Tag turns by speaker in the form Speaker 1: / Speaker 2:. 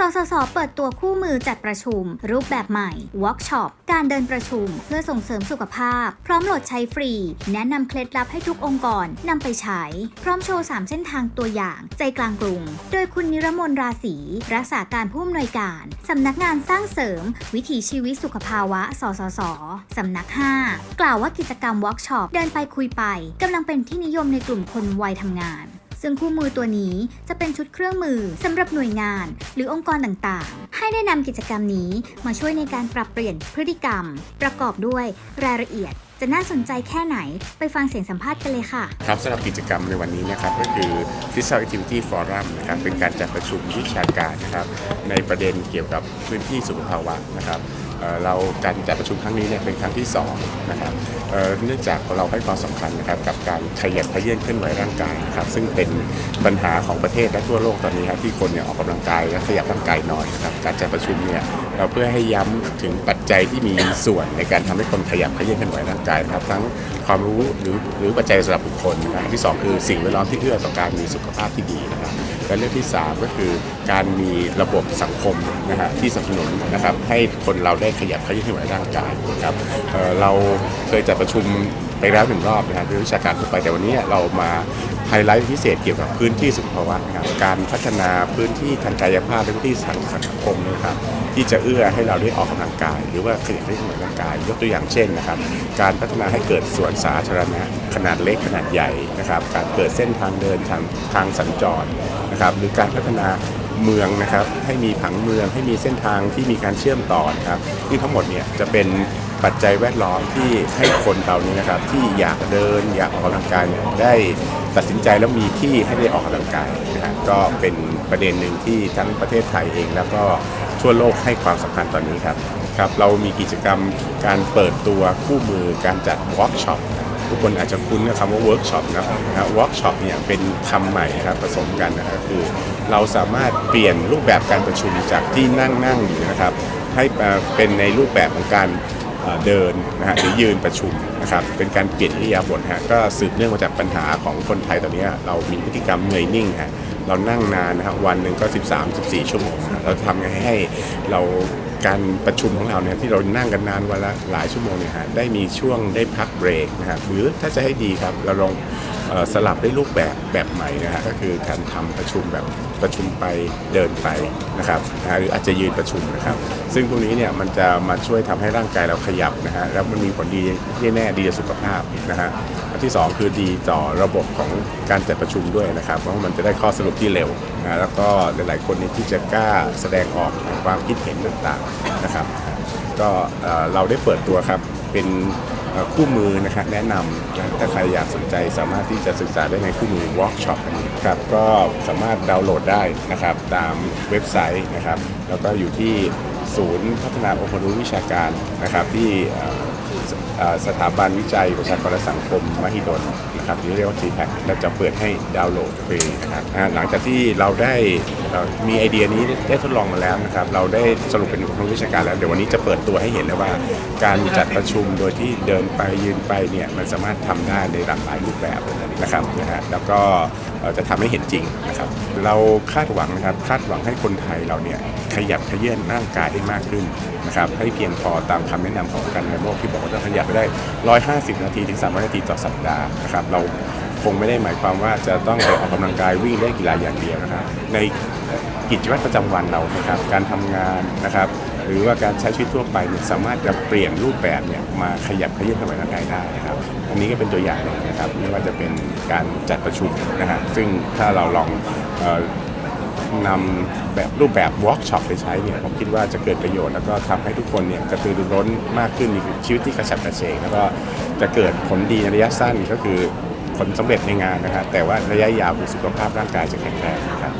Speaker 1: สสส เปิดตัวคู่มือจัดประชุม รูปแบบใหม่วิร์กช็อป การเดินประชุมเพื่อส่งเสริมสุขภาพ พร้อมโหลดใช้ฟรี แนะนำเคล็ดลับให้ทุกองค์กรนำไปใช้ พร้อมโชว์ 3 เส้นทางตัวอย่าง ใจกลางกรุง โดยคุณนิรมนราศีรักษาการผู้อำนวยการสำนักงานสร้างเสริม วิถีชีวิตสุขภาวะ สสส สำนัก 5 กล่าวว่ากิจกรรมวิร์กช็อปเดินไปคุยไปกำลังเป็นที่นิยมในกลุ่มคนวัยทำงาน ซึ่งคู่มือตัวนี้จะเป็นชุดเครื่องมือสำหรับหน่วยงาน หรือองค์กรต่างๆ ให้ได้นำกิจกรรมนี้มาช่วยในการปรับเปลี่ยนพฤติกรรม ประกอบด้วยรายละเอียดจะน่าสนใจแค่ไหนไปฟังเสียงสัมภาษณ์กันเลยค่ะ
Speaker 2: ครับสำหรับกิจกรรมในวันนี้นะครับก็คือ Physical Activity Forum นะครับเป็นการจัดประชุมวิชาการนะครับในประเด็นเกี่ยวกับพื้นที่สุขภาวะนะครับ เราการจัดประชุมครั้งนี้เนี่ยเป็นครั้งที่2นะครับเนื่องจากเราให้ความสำคัญนะครับกับการขยับขยื่นเคลื่อนไหวร่างกายนะครับซึ่งเป็นปัญหาของประเทศและทั่วโลกตอนนี้ครับที่คนเนี่ยออกกำลังกายและขยับร่างกายน้อยนะครับการจัดประชุมเนี่ยเราเพื่อให้ย้ำถึงปัจจัยที่มีส่วนในการทำให้คนขยับขยื่นเคลื่อนไหวร่างกายนะครับทั้งความรู้หรือหรือปัจจัยสำหรับบุคคลนะครับที่ 2 คือสิ่งแวดล้อมที่เอื้อต่อการมีสุขภาพที่ดีนะครับและเรื่องที่ 3 ก็คือการมีระบบสังคมนะฮะที่สนับสนุนนะครับให้คนเราได้ขยับขยื่นเคลื่อนไหวร่างกายนะครับเเราเคยจัดประชุมไปแล้วหนึ่งรอบนะครับด้วยวิชาการทั่วไปแต่วันนี้เรามาไฮไลท์พิเศษเกี่ยวกับพื้นที่สุขภาวะนะครับการพัฒนาพื้นที่ทางกายภาพและพื้นที่สังคมนะครับที่จะเอื้อให้เราได้ออกกำลังกาย หรือว่าขยับได้ขยับร่างกาย ยกตัวอย่างเช่นนะครับ การพัฒนาให้เกิดสวนสาธารณะขนาดเล็กขนาดใหญ่นะครับ การเกิดเส้นทางเดินทางทางสัญจรนะครับ หรือการพัฒนา เมืองนะครับ ให้มีผังเมืองให้มีเส้นทางที่มีการเชื่อมต่อนะครับที่ทั้งหมดเนี่ยจะเป็นปัจจัยแวดล้อมที่ให้คนเรานี้นะครับ ที่อยากเดินอยากออกกำลังกายเนี่ยได้ตัดสินใจแล้วมีที่ให้ได้ออกกำลังกายนะฮะก็เป็นประเด็นหนึ่งที่ทั้งประเทศไทยเอง แล้วก็ทั่วโลกให้ความสำคัญตอนนี้ครับครับ เรามีกิจกรรมการเปิดตัวคู่มือการจัดเวิร์กช็อป ทุกคนอาจจะคุ้นกับคำว่าเวิร์กช็อปนะนะเวิร์กช็อปเนี่ยเป็นคำใหม่นะครับผสมกันนะครับคือ เราสามารถเปลี่ยนรูปแบบการประชุมจากที่นั่งนั่งอยู่นะครับ ให้เป็นในรูปแบบของการเดินนะฮะหรือยืนประชุมนะครับเป็นการเปลี่ยนอิริยาบถฮะก็สืบเนื่องมาจากปัญหาของคนไทยตอนนี้เรามีพฤติกรรมเหนื่อยนิ่งฮะเรานั่งนานนะครับวันหนึ่งก็ 13-14 ชั่วโมงเราทำไงให้เรา การประชุมของเราเนี่ยที่เรานั่งกันนานวันละหลายชั่วโมงเนี่ยฮะได้มีช่วงได้พักเบรกนะครับหรือถ้าจะให้ดีครับเราลองสลับได้รูปแบบแบบใหม่นะฮะก็คือการทำประชุมแบบประชุมไปเดินไปนะครับนะฮะหรืออาจจะยืนประชุมนะครับ ซึ่งพวกนี้เนี่ยมันจะมาช่วยทำให้ร่างกายเราขยับนะฮะแล้วมันมีผลดีแน่ๆดีต่อสุขภาพนะฮะอันที่สองคือดีต่อระบบของการจัดประชุมด้วยนะครับ เพราะมันจะได้ข้อสรุปที่เร็วนะแล้วก็หลายๆคนนี่ที่จะกล้าแสดงออกความคิดเห็นต่างๆนะครับก็เราได้เปิดตัวครับเป็นคู่มือนะครับแนะนำนะถ้าใครอยากสนใจสามารถที่จะศึกษาได้ในคู่มือ Workshop อันนี้ครับก็สามารถดาวน์โหลดได้นะครับตามเว็บไซต์นะครับ แล้วก็อยู่ที่ศูนย์พัฒนาองค์ความรู้วิชาการนะครับที่ สถาบันวิจัยประชากรและสังคมมหิดลนะครับที่เรียกว่า GPAC และจะเปิดให้ดาวน์โหลดฟรีนะครับหลังจากที่เราได้มีไอเดียนี้ได้ทดลองมาแล้วนะครับเราได้สรุปเป็นความวิชาการแล้วเดี๋ยววันนี้จะเปิดตัวให้เห็นแล้วว่า การจัดประชุมโดยที่เดินไปยืนไปเนี่ยมันสามารถทำได้ในหลากหลายรูปแบบนะครับนะฮะแล้วก็ จะทำให้เห็นจริงนะครับ เราคาดหวังนะครับคาดหวังให้คนไทยเราเนี่ยขยับขยื่นร่างกายให้มากขึ้นนะครับให้เพียงพอตามคำแนะนำขององค์การอนามัยกที่บอกว่าต้องขยับไปได้ 150 นาทีถึง 300 นาทีต่อสัปดาห์นะครับเราคงไม่ได้หมายความว่าจะต้องไปออกกำลังกายวิ่งเล่นกีฬาอย่างเดียวนะครับในกิจวัตรประจำวันเรานะครับการทำงานนะครับ หรือว่าการใช้ชีวิตทั่วไปเนี่ยสามารถจะเปลี่ยนรูปแบบเนี่ยมาขยับขยื่นทำร่างกายได้นะครับอันนี้ก็เป็นตัวอย่างหนึ่งนะครับไม่ว่าจะเป็นการจัดประชุมนะฮะซึ่งถ้าเราลองออนำแบบรูปแบบวิร์กช็อปไปใช้เนี่ยผมคิดว่าจะเกิดประโยชน์แล้วก็ทำให้ทุกคนเนี่ยกระตือรือร้นมากขึ้นมีชีวิตที่กระฉับกระเฉงแล้วก็จะเกิดผลดีในระยะสั้นก็คือผลสำเร็จในงานนะครับแต่ว่าระยะยาวคือสุขภาพร่างกายจะแข็งแรงนะครับ